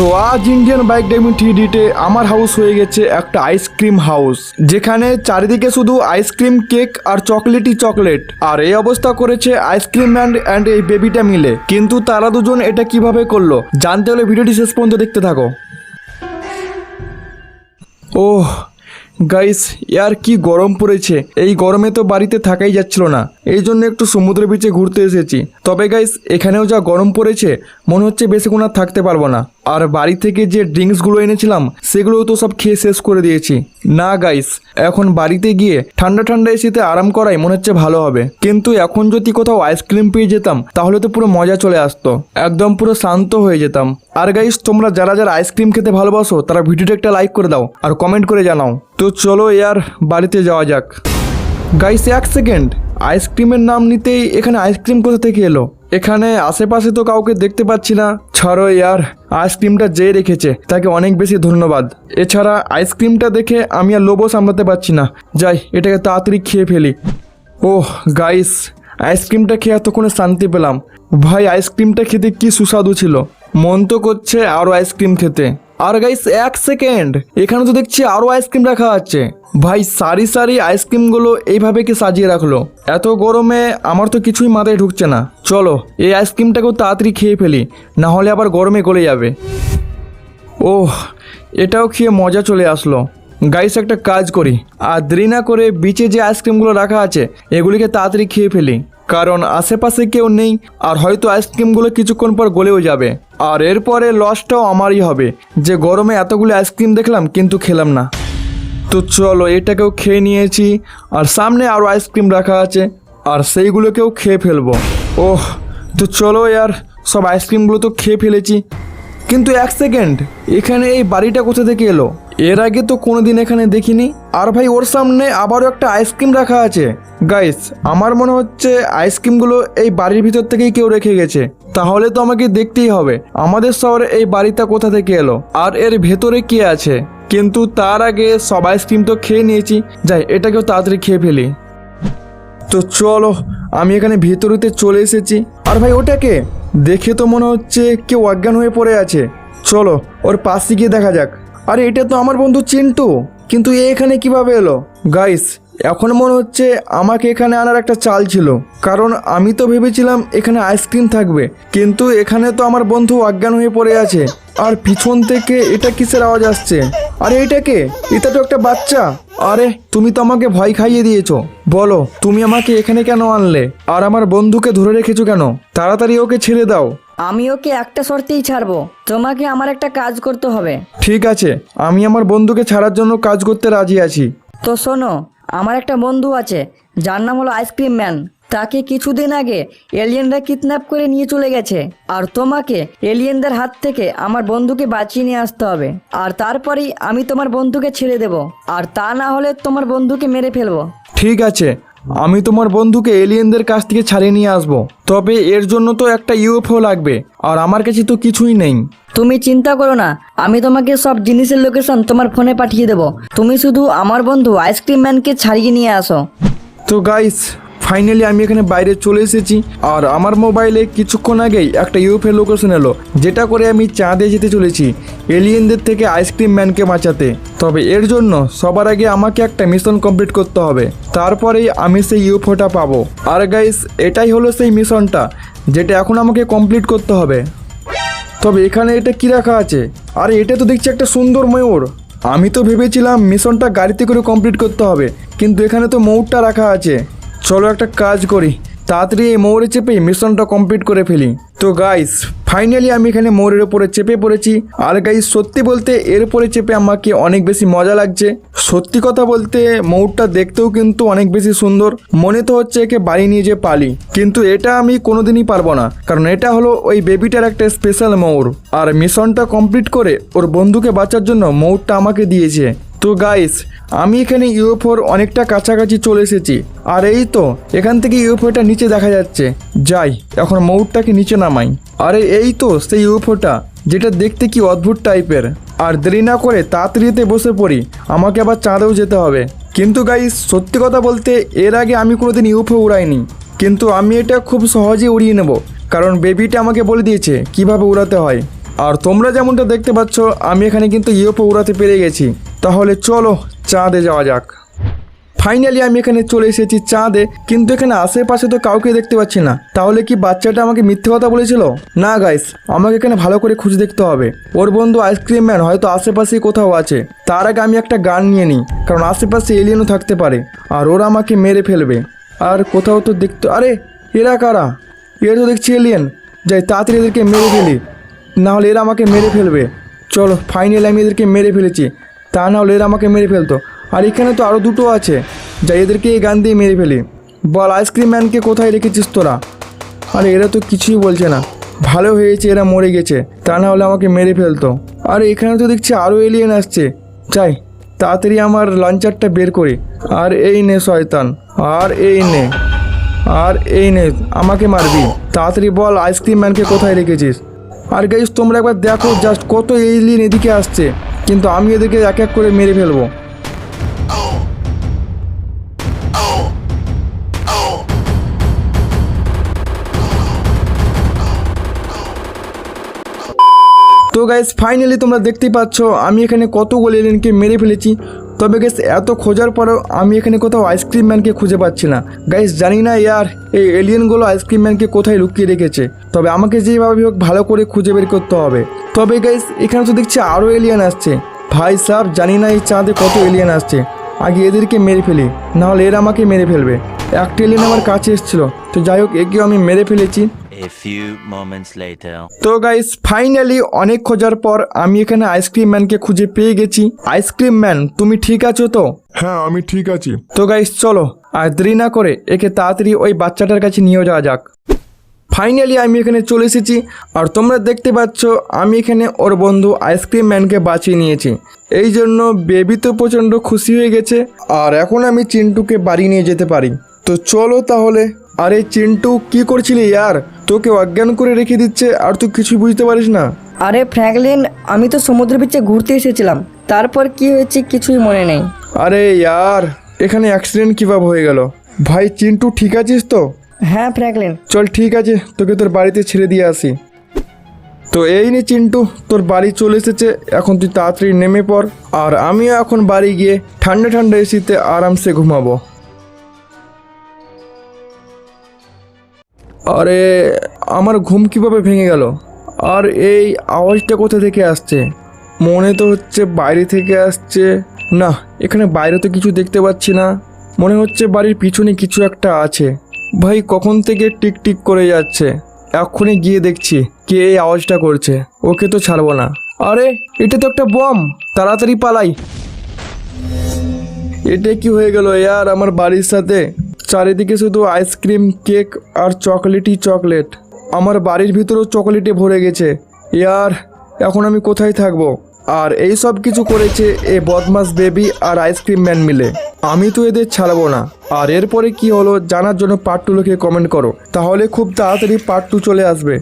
তো আজ Indian bike dimming থ্রিডিতে আমার হাউস হয়ে গেছে একটা আইসক্রিম হাউস যেখানে চারিদিকে শুধু আইসক্রিম কেক আর চকলেটই চকলেট আর এই অবস্থা করেছে আইসক্রিম ম্যান অ্যান্ড এই বেবিটা মিলে। কিন্তু তারা দুজন এটা কীভাবে করল, জানতে হলে ভিডিওটি শেষ পর্যন্ত দেখতে থাকো। ওহ গাইস ইয়ার কি গরম পড়েছে। এই গরমে তো বাড়িতে থাকাই যাচ্ছিল না। এই জন্য একটু সমুদ্রের বিচে ঘুরতে এসেছি। তবে গাইস এখানেও যা গরম পড়েছে, মনে হচ্ছে বেশিক্ষণ আর থাকতে পারব না। আর বাড়ি থেকে যে ড্রিঙ্কসগুলো এনেছিলাম, সেগুলোও তো সব খেয়ে শেষ করে দিয়েছি। না গাইস এখন বাড়িতে গিয়ে ঠান্ডা ঠান্ডা এসিতে আরাম করাই মনে হচ্ছে ভালো হবে। কিন্তু এখন যদি কোথাও আইসক্রিম পেয়ে যেতাম, তাহলে তো পুরো মজা চলে আসতো। একদম পুরো শান্ত হয়ে যেতাম। আর গাইস তোমরা যারা যারা আইসক্রিম খেতে ভালোবাসো, তারা ভিডিওটা একটা লাইক করে দাও আর কমেন্ট করে জানাও। তো চলো ইয়ার বাড়িতে যাওয়া যাক। গাইস এক সেকেন্ড আইসক্রিমের নাম নিতেই এখানে আইসক্রিম কোথা থেকে এলো? এখানে আশেপাশে তো কাউকে দেখতে পাচ্ছি না। ছাড়ো ইয়ার, আইসক্রিমটা যে রেখেছে, তাকে অনেক বেশি ধন্যবাদ। এছাড়া আইসক্রিমটা দেখে আমি আর লোভও সামলাতে পারছি না। যাই, এটাকে তাড়াতাড়ি খেয়ে ফেলি। ওহ, গাইস, আইসক্রিমটা খেয়ে এতক্ষণে শান্তি পেলাম। ভাই, আইসক্রিমটা খেতে কি সুস্বাদু ছিল। মন তো করছে আরও আইসক্রিম খেতে। আর গাইস এক সেকেন্ড এখানে তো দেখছি আরও আইসক্রিম রাখা আছে। ভাই, সারি সারি আইসক্রিমগুলো এইভাবে কি সাজিয়ে রাখল? এত গরমে আমার তো কিছুই মাথায় ঢুকছে না। চলো, এই আইসক্রিমটাকেও তাড়াতাড়ি খেয়ে ফেলি, না হলে আবার গরমে গলে যাবে। ওহ, এটাও খেয়ে মজা চলে আসলো। গাইস একটা কাজ করি। আর দেরি না করে বিচে যে আইসক্রিমগুলো রাখা আছে, এগুলিকে তাড়াতাড়ি খেয়ে ফেলি। কারণ আশেপাশে কেউ নেই, আর হয়তো আইসক্রিমগুলো কিছুক্ষণ পর গলেও যাবে। আর এরপরে লসটাও আমারই হবে। যে গরমে এতগুলো আইসক্রিম দেখলাম, কিন্তু খেলাম না। তো চলো, এটাকেও খেয়ে নিয়েছি, আর সামনে আরও আইসক্রিম রাখা আছে, আর সেইগুলোকেও খেয়ে ফেলব। ওহ, তো চলো ইয়ার সব আইসক্রিমগুলো তো খেয়ে ফেলেছি। কিন্তু এক সেকেন্ড, এখানে এই বাড়িটা কোথা থেকে এলো? এর আগে তো কোনোদিন এখানে দেখিনি। আর ভাই, ওর সামনে আবারও একটা আইসক্রিম রাখা আছে। গাইস, আমার মনে হচ্ছে আইসক্রিমগুলো এই বাড়ির ভিতর থেকেই কেউ রেখে গেছে। তাহলে তো আমাকে দেখতেই হবে, আমাদের শহরে এই বাড়িটা কোথা থেকে এলো? আর এর ভেতরে কে আছে? কিন্তু তার আগে সব আইসক্রিম তো খেয়ে নিয়েছি। যাই, এটাকেও তাড়াতাড়ি খেয়ে ফেলি। তো চলো, আমি এখানে ভিতরেতে চলে এসেছি। আর ভাই ওটাকে দেখে তো মনে হচ্ছে কেউ অজ্ঞান হয়ে পড়ে আছে। চলো, ওর পাশে গিয়ে দেখা যাক। আরে, এটা তো আমার বন্ধু চিন্টু। কিন্তু এ এখানে কীভাবে এলো? গাইস এখন মনে হচ্ছে আমাকে এখানে আনার একটা চাল ছিল। কারণ আমি তো ভেবেছিলাম এখানে আইসক্রিম থাকবে। কিন্তু এখানে তো আমার বন্ধু অজ্ঞান হয়ে পড়ে আছে। আর পিছন থেকে এটা কিসের আওয়াজ আসছে? আরে, এটা কে? এটা তো একটা বাচ্চা। আরে, তুমি তো আমাকে ভয় খাইয়ে দিয়েছ। বলো, তুমি আমাকে এখানে কেন আনলে? আর আমার বন্ধুকে ধরে রেখেছো কেন? তাড়াতাড়ি ওকে ছেড়ে দাও। আমি ওকে একটা শর্তেই ছাড়বো। তোমাকে আমার একটা কাজ করতে হবে। ঠিক আছে আমি আমার বন্ধুকে ছাড়ার জন্য কাজ করতে রাজি আছি। তো শোনো আমার একটা বন্ধু আছে যার নাম হলো আইসক্রিম ম্যান। তাকে কিছুদিন আগে এলিয়েনরা কিডন্যাপ করে নিয়ে চলে গেছে। আর তোমাকে এলিয়েনদের হাত থেকে আমার বন্ধুকে বাঁচিয়ে নিয়ে আসতে হবে। আর তারপরেই আমি তোমার বন্ধুকে ছেড়ে দেব। আর তা না হলে তোমার বন্ধুকে মেরে ফেলব। ঠিক আছে আমি তোমার বন্ধুকে এলিয়েনদের কাছ থেকে ছাড়িয়ে নিয়ে আসব। তবে এর জন্য তো একটা ইউএফও লাগবে আর আমার কাছে তো কিছুই নেই। তুমি চিন্তা করো না আমি তোমাকে সব জিনিসের লোকেশন তোমার ফোনে পাঠিয়ে দেবো। তুমি শুধু আমার বন্ধু আইসক্রিম ম্যানকে ছাড়িয়ে নিয়ে আসো। তো গাইস ফাইনালি আমি এখানে বাইরে চলে এসেছি। আর আমার মোবাইলে কিছুক্ষণ আগেই একটা ইউএফএ লোকেশন এলো, যেটা করে আমি চাঁদে যেতে চলেছি এলিয়েনদের থেকে আইসক্রিম ম্যানকে বাঁচাতে। তবে এর জন্য সবার আগে আমাকে একটা মিশন কমপ্লিট করতে হবে। তারপরেই আমি সেই ইউএফওটা পাবো। আর গাইস এটাই হলো সেই মিশনটা যেটা এখন আমাকে কমপ্লিট করতে হবে। তবে এখানে এটা কি রাখা আছে? আরে, এটা তো দেখছি একটা সুন্দর ময়ূর। আমি তো ভেবেছিলাম মিশনটা গাড়িতে করে কমপ্লিট করতে হবে, কিন্তু এখানে তো ময়ূরটা রাখা আছে। চলো একটা কাজ করি। তাড়াতাড়ি এই ময়ূরে চেপে মিশনটা কমপ্লিট করে ফেলি। তো গাইস ফাইনালি আমি এখানে ময়ূরের উপরে চেপে পড়েছি। আর গাইস সত্যি বলতে এর উপরে চেপে আমাকে অনেক বেশি মজা লাগছে। সত্যি কথা বলতে ময়ূরটা দেখতেও কিন্তু অনেক বেশি সুন্দর। মনে তো হচ্ছে একে বাড়ি নিয়ে যে পালি। কিন্তু এটা আমি কোনোদিনই পারব না। কারণ এটা হলো ওই বেবিটার একটা স্পেশাল ময়ূর আর মিশনটা কমপ্লিট করে ওর বন্ধুকে বাঁচার জন্য ময়ূরটা আমাকে দিয়েছে। তো গাইস আমি এখানে ইউএফওর অনেকটা কাছাকাছি চলে এসেছি। আর এই তো, এখান থেকে ইউএফওটা নিচে দেখা যাচ্ছে। যাই, এখন ময়ূরটাকে নিচে নামাই। আরে এই তো, সেই ইউএফওটা যেটা দেখতে কি অদ্ভুত টাইপের। আর দেরি না করে তাড়াতাড়িতে বসে পড়ি, আমাকে আবার চাঁদেও যেতে হবে। কিন্তু গাইস সত্যি কথা বলতে, এর আগে আমি কোনোদিন ইউএফও উড়াইনি। কিন্তু আমি এটা খুব সহজে উড়িয়ে নেব, কারণ বেবিটা আমাকে বলে দিয়েছে কীভাবে উড়াতে হয়। আর তোমরা যেমনটা দেখতে পাচ্ছ, আমি এখানে কিন্তু ইউএফও উড়াতে পেরে গেছি। তাহলে চলো চাঁদে যাওয়া যাক। ফাইনালি আমি এখানে চলে এসেছি চাঁদে, কিন্তু এখানে আশেপাশে তো কাউকে দেখতে পাচ্ছি না। তাহলে কি বাচ্চাটা আমাকে মিথ্যে কথা বলেছিল? না গাইস আমাকে এখানে ভালো করে খুঁজে দেখতে হবে। ওর বন্ধু আইসক্রিম ম্যান হয়তো আশেপাশেই কোথাও আছে। তার আগে আমি একটা গান নিয়ে নিই, কারণ আশেপাশে এলিয়েনও থাকতে পারে, আর ওরা আমাকে মেরে ফেলবে। আর কোথাও তো দেখতে, আরে, এরা কারা? এরা তো দেখছি এলিয়েন যাই, তাড়াতাড়ি এদেরকে মেরে ফেলি। নাহলে এরা আমাকে মেরে ফেলবে। চলো ফাইনালি আমি এদেরকে মেরে ফেলেছি। তা না হলে এরা আমাকে মেরে ফেলতো। আর এখানে তো আরও দুটো আছে। যাই, এদেরকে এই গান দিয়ে মেরে ফেলি। বল, আইসক্রিম ম্যানকে কোথায় রেখেছিস তোরা? আরে, এরা তো কিছুই বলছে না। ভালো হয়েছে, এরা মরে গেছে। তা না হলে আমাকে মেরে ফেলতো। আর, এখানে তো দেখছি আরও এলিয়েন আসছে। চাই তাড়াতাড়ি আমার লাঞ্চারটা বের করি। আর এই নে, শয়তান। আর এই নে। আর এই নে, আমাকে মারবি। তাড়াতাড়ি বল, আইসক্রিম ম্যানকে কোথায় রেখেছিস? আর গাইস তোমরা একবার দেখো জাস্ট কত এলিয়েন এদিকে আসছে। কিন্তু আমি এদেরকে এক এক করে মেরে ফেলব। তো গাইজ ফাইনালি তোমরা দেখতেই পাচ্ছ, আমি এখানে কতগুলো এলিয়েনকে মেরে ফেলেছি। তবে গাইস এত খোঁজার পরেও আমি এখানে কোথাও আইসক্রিম ম্যানকে খুঁজে পাচ্ছি না। গাইস জানি না ইয়ার এই এলিয়েনগুলো আইসক্রিম ম্যানকে কোথায় লুকিয়ে রেখেছে। তবে আমাকে যেভাবে হোক ভালো করে খুঁজে বের করতে হবে। তবে গাইস এখানে তো দেখছি আরও এলিয়েন আসছে। ভাই সাহ জানি না এই চাঁদে কত এলিয়েন আসছে। আগে এদেরকে মেরে ফেলি, নাহলে এরা আমাকে মেরে ফেলবে। একটা এলিয়েন আমার কাছে এসেছিল। তো যাই হোক একেও আমি মেরে ফেলেছি। A few moments later. তো গাইস ফাইনালি অনেক খোঁজার পর আমি এখানে আইসক্রিম ম্যানকে খুঁজে পেয়ে গেছি। আইসক্রিম ম্যান তুমি ঠিক আছো তো? হ্যাঁ আমি ঠিক আছি। তো গাইস চলো আর দেরি না করে একে তাড়াতাড়ি ওই বাচ্চাটার কাছে নিয়ে যাওয়া যাক। ফাইনালি আমি এখানে চলে এসেছি আর তোমরা দেখতে পাচ্ছ আমি এখানে ওর বন্ধু আইসক্রিম ম্যানকে বাঁচিয়ে নিয়েছি। এই জন্য বেবি তো প্রচণ্ড খুশি হয়ে গেছে আর এখন আমি চিন্টুকে বাড়ি নিয়ে যেতে পারি। তো চলো তাহলে। আরে চিন্টু কি করছিলি ইয়ার? তোকে অজ্ঞান করে রেখে দিচ্ছে আর তুই কিছু বুঝতে পারিস না। আরে ফ্র্যাঙ্কলিন আমি তো সমুদ্র বিচে ঘুরতে এসেছিলাম। তারপর কি হয়েছে কিছুই মনে নেই। আরে ইয়ার এখানে অ্যাক্সিডেন্ট কীভাবে হয়ে গেল? ভাই চিন্টু ঠিক আছিস তো? হ্যাঁ ফ্র্যাঙ্কলিন। চল ঠিক আছে তোকে তোর বাড়িতে ছেড়ে দিয়ে আসি। তো এই নে চিন্টু তোর বাড়ি চলে এসেছে এখন তুই তাড়াতাড়ি নেমে পড়। আর আমিও এখন বাড়ি গিয়ে ঠান্ডা ঠান্ডা এসিতে আরামসে ঘুমাবো। আরে, আমার ঘুম কীভাবে ভেঙে গেল? আর এই আওয়াজটা কোথা থেকে আসছে? মনে তো হচ্ছে বাইরে থেকে আসছে। না, এখানে বাইরে তো কিছু দেখতে পাচ্ছি না। মনে হচ্ছে বাড়ির পিছনে কিছু একটা আছে। ভাই, কখন থেকে টিক টিক করে যাচ্ছে? এক্ষুনি গিয়ে দেখছি কে এই আওয়াজটা করছে। ওকে তো ছাড়বো না। আরে, এটা তো একটা বম! তাড়াতাড়ি পালাই। এটা কি হয়ে গেল? ইয়ার আমার বাড়ির সাথে? চারিদিকে শুধু আইসক্রিম, কেক আর চকলেটই চকলেট। আমার বাড়ির ভিতরেও চকলেটে ভরে গেছে। ইয়ার, এখন আমি কোথায় থাকব? আর এই সব কিছু করেছে এ বদমাস বেবি আর আইসক্রিম ম্যান মিলে। আমি তো এদের ছাড়বো না। আর এরপরে কি হলো জানার জন্য পার্ট টু লিখে কমেন্ট করো। তাহলে খুব তাড়াতাড়ি পার্ট টু চলে আসবে।